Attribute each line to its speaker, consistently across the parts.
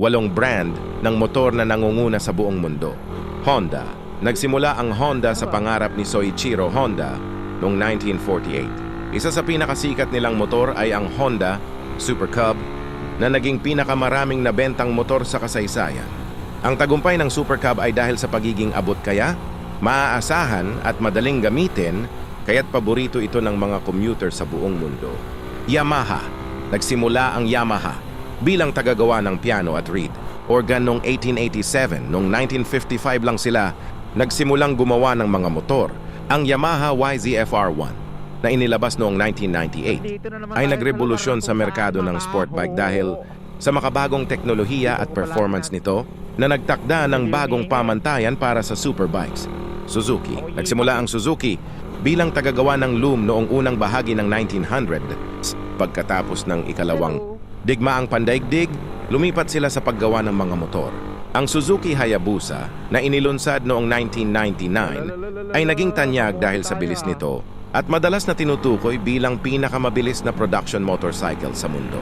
Speaker 1: walong brand ng motor na nangunguna sa buong mundo. Honda. Nagsimula ang Honda sa pangarap ni Soichiro Honda noong 1948. Isa sa pinakasikat nilang motor ay ang Honda Super Cub na naging pinakamaraming nabentang motor sa kasaysayan. Ang tagumpay ng Super Cub ay dahil sa pagiging abot kaya, maaasahan at madaling gamitin, kaya't paborito ito ng mga commuter sa buong mundo. Yamaha. Nagsimula ang Yamaha bilang tagagawa ng piano at reed. Organ noong 1887, noong 1955 lang sila nagsimulang gumawa ng mga motor. Ang Yamaha YZF-R1 na inilabas noong 1998 ay nagrevolusyon sa merkado ng sport bike dahil sa makabagong teknolohiya at performance nito na nagtakda ng bagong pamantayan para sa superbikes. Suzuki. Nagsimula ang Suzuki bilang tagagawa ng loom noong unang bahagi ng 1900. Pagkatapos ng ikalawang digmaang pandaigdig, lumipat sila sa paggawa ng mga motor. Ang Suzuki Hayabusa na inilunsad noong 1999 ay naging tanyag dahil sa bilis nito at madalas na tinutukoy bilang pinakamabilis na production motorcycle sa mundo.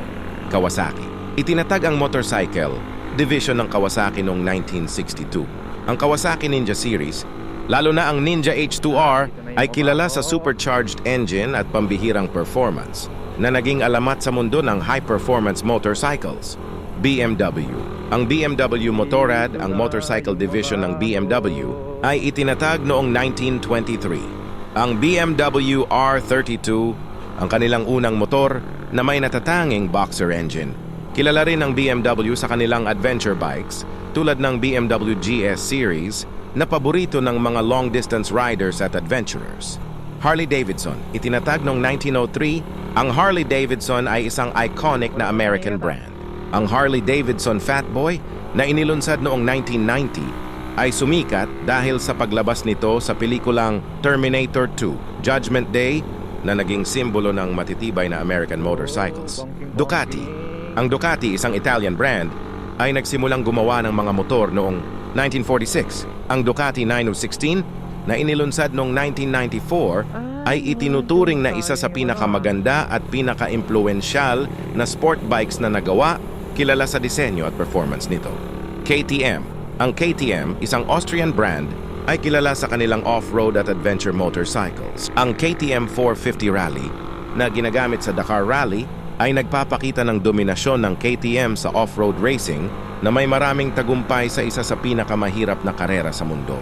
Speaker 1: Kawasaki. Itinatag ang motorcycle, division ng Kawasaki noong 1962. Ang Kawasaki Ninja Series, lalo na ang Ninja H2R, ay kilala sa supercharged engine at pambihirang performance na naging alamat sa mundo ng high-performance motorcycles. BMW. Ang BMW Motorrad, ang motorcycle division ng BMW, ay itinatag noong 1923. Ang BMW R32, ang kanilang unang motor na may natatanging boxer engine. Kilala rin ang BMW sa kanilang adventure bikes tulad ng BMW GS Series na paborito ng mga long-distance riders at adventurers. Harley-Davidson, itinatag noong 1903, ang Harley-Davidson ay isang iconic na American brand. Ang Harley-Davidson Fatboy na inilunsad noong 1990 ay sumikat dahil sa paglabas nito sa pelikulang Terminator 2, Judgment Day na naging simbolo ng matitibay na American motorcycles. Ducati. Ang Ducati, isang Italian brand, ay nagsimulang gumawa ng mga motor noong 1946. Ang Ducati 9016 na inilunsad noong 1994 ay itinuturing na isa sa pinakamaganda at pinaka-impluensyal na sport bikes na nagawa kilala sa disenyo at performance nito. KTM. Ang KTM, isang Austrian brand, ay kilala sa kanilang off-road at adventure motorcycles. Ang KTM 450 Rally na ginagamit sa Dakar Rally ay nagpapakita ng dominasyon ng KTM sa off-road racing na may maraming tagumpay sa isa sa pinakamahirap na karera sa mundo.